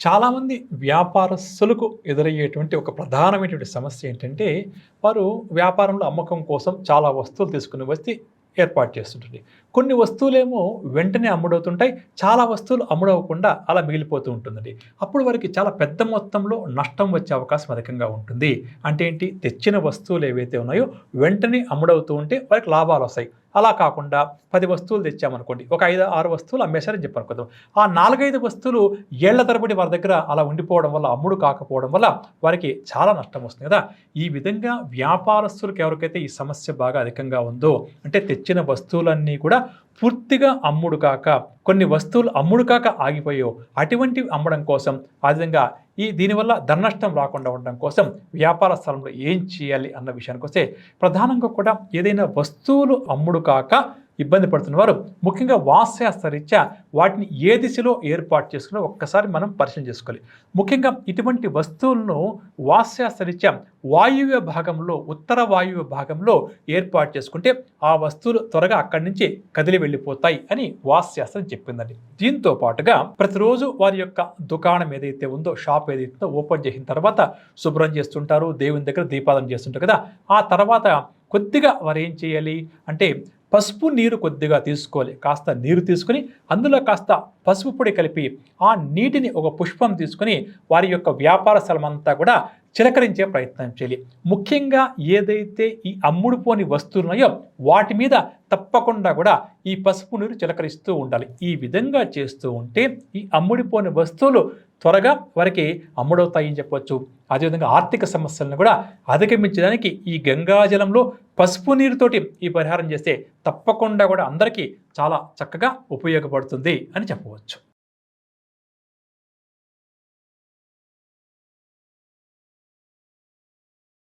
చాలామంది వ్యాపారస్తులకు ఎదురయ్యేటువంటి ఒక ప్రధానమైనటువంటి సమస్య ఏంటంటే వారు వ్యాపారంలో అమ్మకం కోసం చాలా వస్తువులు తీసుకుని వచ్చి ఏర్పాటు చేస్తుంటుంది. కొన్ని వస్తువులేమో వెంటనే అమ్ముడవుతుంటాయి చాలా వస్తువులు అమ్ముడవకుండా అలా మిగిలిపోతూ ఉంటుందండి. అప్పుడు వారికి చాలా పెద్ద మొత్తంలో నష్టం వచ్చే అవకాశం అధికంగా ఉంటుంది. అంటే ఏంటి? తెచ్చిన వస్తువులు ఏవైతే ఉన్నాయో వెంటనే అమ్ముడవుతూ ఉంటే వారికి లాభాలు వస్తాయి. అలా కాకుండా పది వస్తువులు తెచ్చామనుకోండి. ఒక ఐదు ఆరు వస్తువులు అమ్మేశారని చెప్పనుకుందాం. ఆ నాలుగైదు వస్తువులు ఏళ్ళ తరబడి వారి దగ్గర అలా ఉండిపోవడం వల్ల అమ్ముడు కాకపోవడం వల్ల వారికి చాలా నష్టం వస్తుంది కదా. ఈ విధంగా వ్యాపారస్తులకు ఎవరికైతే ఈ సమస్య బాగా అధికంగా ఉందో అంటే తెచ్చిన వస్తువులన్నీ కూడా పూర్తిగా అమ్ముడు కాక కొన్ని వస్తువులు అమ్ముడు కాక ఆగిపోయో అటువంటివి అమ్మడం కోసం ఆ విధంగా ఈ దీనివల్ల ధన రాకుండా ఉండడం కోసం వ్యాపార స్థలంలో ఏం చేయాలి అన్న విషయానికి వస్తే ప్రధానంగా కూడా ఏదైనా వస్తువులు అమ్ముడు కాక ఇబ్బంది పడుతున్నవారు ముఖ్యంగా వాస్యాస్తరీత్యా వాటిని ఏ దిశలో ఏర్పాటు చేసుకుని ఒక్కసారి మనం పరిశీలన చేసుకోవాలి. ముఖ్యంగా ఇటువంటి వస్తువులను వాస్యాస్తరీత్యా వాయువ్య భాగంలో ఉత్తర వాయువ్య భాగంలో ఏర్పాటు చేసుకుంటే ఆ వస్తువులు త్వరగా అక్కడి నుంచి కదిలి వెళ్ళిపోతాయి అని వాస్యాస్త్రం చెప్పిందండి. దీంతో పాటుగా ప్రతిరోజు వారి యొక్క దుకాణం ఏదైతే ఉందో షాప్ ఏదైతే ఉందో ఓపెన్ చేసిన తర్వాత శుభ్రం చేస్తుంటారు దేవుని దగ్గర దీపాదం చేస్తుంటారు కదా ఆ తర్వాత కొద్దిగా వారు ఏం చేయాలి అంటే పసుపు నీరు కొద్దిగా తీసుకోవాలి. కాస్త నీరు తీసుకుని అందులో కాస్త పసుపు పొడి కలిపి ఆ నీటిని ఒక పుష్పం తీసుకుని వారి యొక్క వ్యాపార స్థలం అంతా కూడా చిలకరించే ప్రయత్నం చేయాలి. ముఖ్యంగా ఏదైతే ఈ అమ్ముడుపోని వస్తువులు ఉన్నాయో వాటి మీద తప్పకుండా కూడా ఈ పసుపు నీరు చిలకరిస్తూ ఉండాలి. ఈ విధంగా చేస్తూ ఉంటే ఈ అమ్ముడిపోని వస్తువులు త్వరగా వారికి అమ్ముడవుతాయని చెప్పవచ్చు అదేవిధంగా ఆర్థిక సమస్యలను కూడా అధిగమించడానికి ఈ గంగాజలంలో పసుపు నీరుతోటి ఈ పరిహారం చేస్తే తప్పకుండా కూడా అందరికీ చాలా చక్కగా ఉపయోగపడుతుంది అని చెప్పవచ్చు.